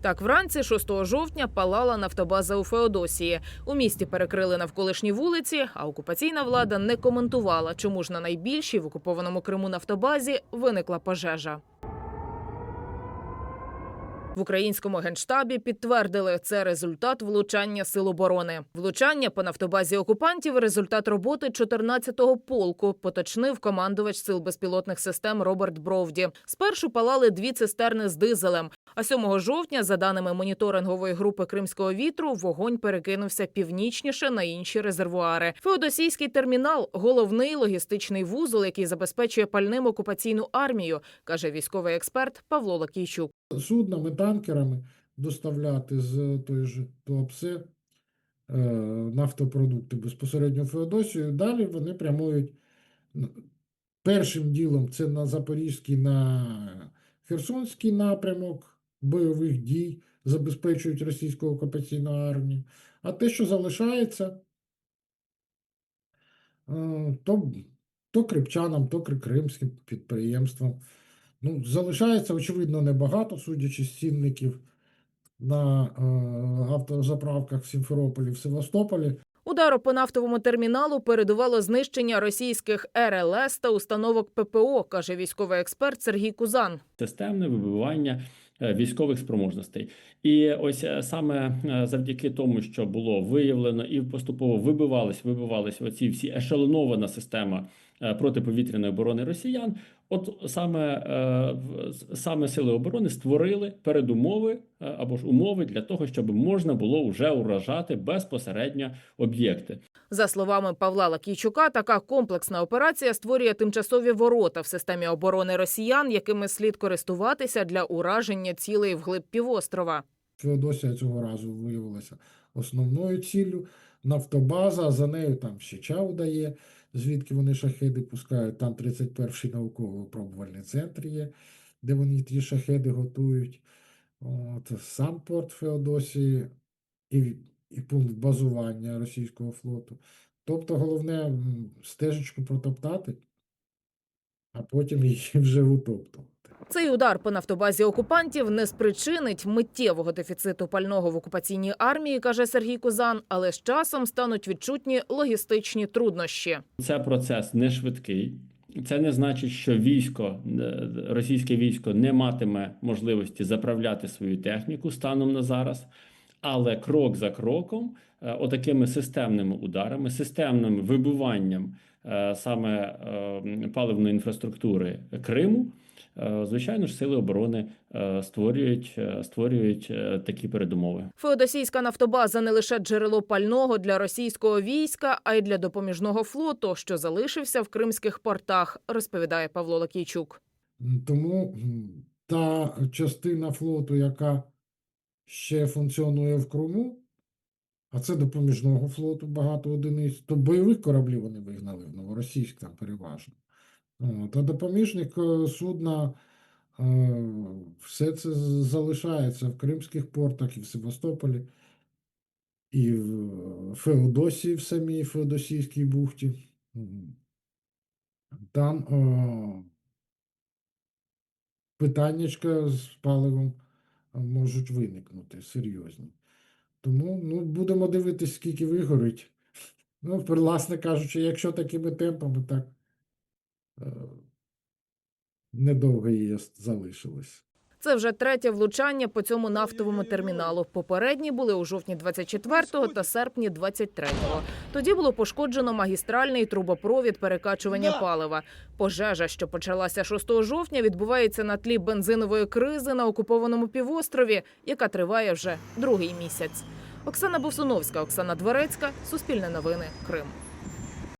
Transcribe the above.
Так, вранці 6 жовтня палала нафтобаза у Феодосії. У місті перекрили навколишні вулиці, а окупаційна влада не коментувала, чому ж на найбільшій в окупованому Криму нафтобазі виникла пожежа. В українському генштабі підтвердили, це результат влучання сил оборони. Влучання по нафтобазі окупантів результат роботи 14-го полку, поточнив командувач сил безпілотних систем Роберт Бровді. Спершу палали дві цистерни з дизелем. А 7 жовтня, за даними моніторингової групи Кримського вітру, вогонь перекинувся північніше на інші резервуари. Феодосійський термінал головний логістичний вузол, який забезпечує пальним окупаційну армію, каже військовий експерт Павло Лакійчук. суднами, танкерами доставляти з той же Туапсе нафтопродукти безпосередньо Феодосію. Далі вони прямують першим ділом це на Запорізький, на Херсонський напрямок бойових дій, забезпечують російську окупаційну армію. А те, що залишається, е, то, то крипчанам, то кримським підприємствам. Ну, залишається, очевидно, небагато, судячи з цінників на е, автозаправках в Сімферополі, в Севастополі. Удару по нафтовому терміналу передувало знищення російських РЛС та установок ППО, каже військовий експерт Сергій Кузан. системне вибивання військових спроможностей. І ось е, саме е, завдяки тому, що було виявлено і поступово вибивались, вибивались оці всі ешелонована система е, протиповітряної оборони росіян. От саме, е, в- саме сили оборони створили передумови е, або ж умови для того, щоб можна було вже уражати безпосередньо об'єкти. За словами Павла Лакійчука, така комплексна операція створює тимчасові ворота в системі оборони росіян, якими слід користуватися для ураження цілей вглиб півострова. Феодосія цього разу виявилася основною ціллю. Нафтобаза, за нею там ще Чауда є, звідки вони шахеди пускають. Там 31-й науково-опробувальний центр є, де вони ті шахеди готують. От, сам порт Феодосії і, і пункт базування російського флоту. Тобто головне стежечку протоптати, а потім її вже утоптувати. Цей удар по нафтобазі окупантів не спричинить миттєвого дефіциту пального в окупаційній армії, каже Сергій Кузан, але з часом стануть відчутні логістичні труднощі. Це процес не швидкий. Це не значить, що військо, е, російське військо не матиме можливості заправляти свою техніку станом на зараз. Але крок за кроком, е, отакими системними ударами, системним вибиванням е, саме паливної інфраструктури Криму, звичайно ж, сили оборони е, створюють, е, створюють е, такі передумови. Феодосійська нафтобаза не лише джерело пального для російського війська, а й для допоміжного флоту, що залишився в кримських портах, розповідає Павло Лакійчук. Тому та частина флоту, яка ще функціонує в Криму, а це допоміжного флоту багато одиниць, то бойових кораблів вони вигнали в Новоросійськ там переважно. От, а допоміжних е, судна е, все це залишається в кримських портах і в Севастополі, і в Феодосії, в самій Феодосійській бухті. Там е, питаннячка з паливом можуть виникнути серйозні. Тому ну, будемо дивитись, скільки вигорить. Ну, власне кажучи, якщо такими темпами, так е, недовго її залишилось. Це вже третє влучання по цьому нафтовому терміналу. Попередні були у жовтні 24-го та серпні 23-го. Тоді було пошкоджено магістральний трубопровід перекачування палива. Пожежа, що почалася 6 жовтня, відбувається на тлі бензинової кризи на окупованому півострові, яка триває вже другий місяць. Оксана Босуновська, Оксана Дворецька, Суспільне новини, Крим.